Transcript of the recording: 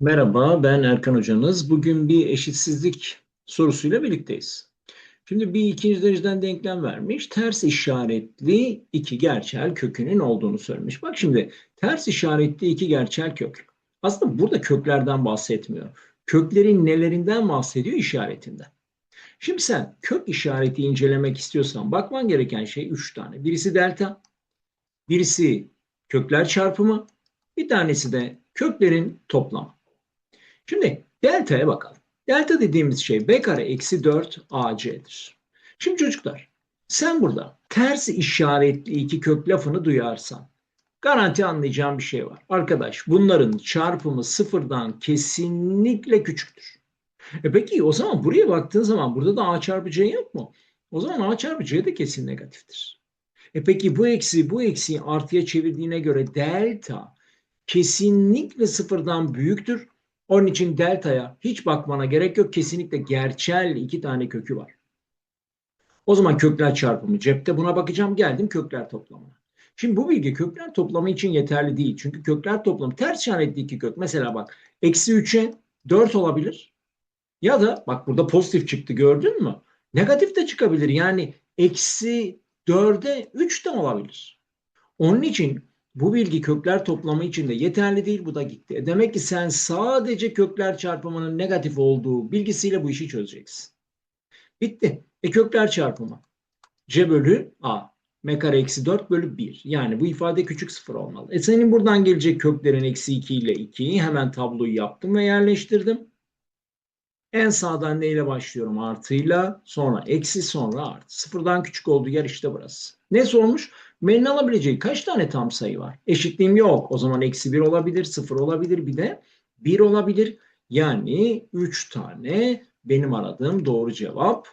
Merhaba, ben Erkan Hocanız. Bugün bir eşitsizlik sorusuyla birlikteyiz. Şimdi bir ikinci dereceden denklem vermiş. Ters işaretli iki gerçel kökünün olduğunu söylemiş. Bak şimdi ters işaretli iki gerçel kök. Aslında burada köklerden bahsetmiyor. Köklerin nelerinden bahsediyor? İşaretinden. Şimdi sen kök işareti incelemek istiyorsan bakman gereken şey üç tane. Birisi delta, birisi kökler çarpımı, bir tanesi de köklerin toplamı. Şimdi delta'ya bakalım. Delta dediğimiz şey b kare eksi 4 ac'dir. Şimdi çocuklar sen burada ters işaretli iki kök lafını duyarsan garanti anlayacağım bir şey var. Arkadaş bunların çarpımı sıfırdan kesinlikle küçüktür. E peki o zaman buraya baktığın zaman burada da a çarpı c yok mu? O zaman a çarpı c de kesin negatiftir. E peki bu eksi bu eksiyi artıya çevirdiğine göre delta kesinlikle sıfırdan büyüktür. Onun için delta'ya hiç bakmana gerek yok. Kesinlikle gerçel iki tane kökü var. O zaman kökler çarpımı cepte buna bakacağım. Geldim kökler toplamına. Şimdi bu bilgi kökler toplamı için yeterli değil. Çünkü kökler toplamı ters işaretli iki kök. Mesela bak eksi 3'e 4 olabilir. Ya da bak burada pozitif çıktı gördün mü? Negatif de çıkabilir. Yani eksi 4'e 3 de olabilir. Onun için bu bilgi kökler toplamı için de yeterli değil. Bu da gitti. E demek ki sen sadece kökler çarpımının negatif olduğu bilgisiyle bu işi çözeceksin. Bitti. E kökler çarpımı. C bölü A. M kare eksi 4 bölü 1. Yani bu ifade küçük sıfır olmalı. E senin buradan gelecek köklerin eksi 2 ile 2'yi hemen tabloyu yaptım ve yerleştirdim. En sağdan neyle başlıyorum? Artıyla, sonra eksi, sonra artı. Sıfırdan küçük olduğu yer işte burası. Ne sormuş? M'nin alabileceği kaç tane tam sayı var? Eşitliğim yok. O zaman eksi 1 olabilir, 0 olabilir, bir de 1 olabilir. Yani 3 tane benim aradığım doğru cevap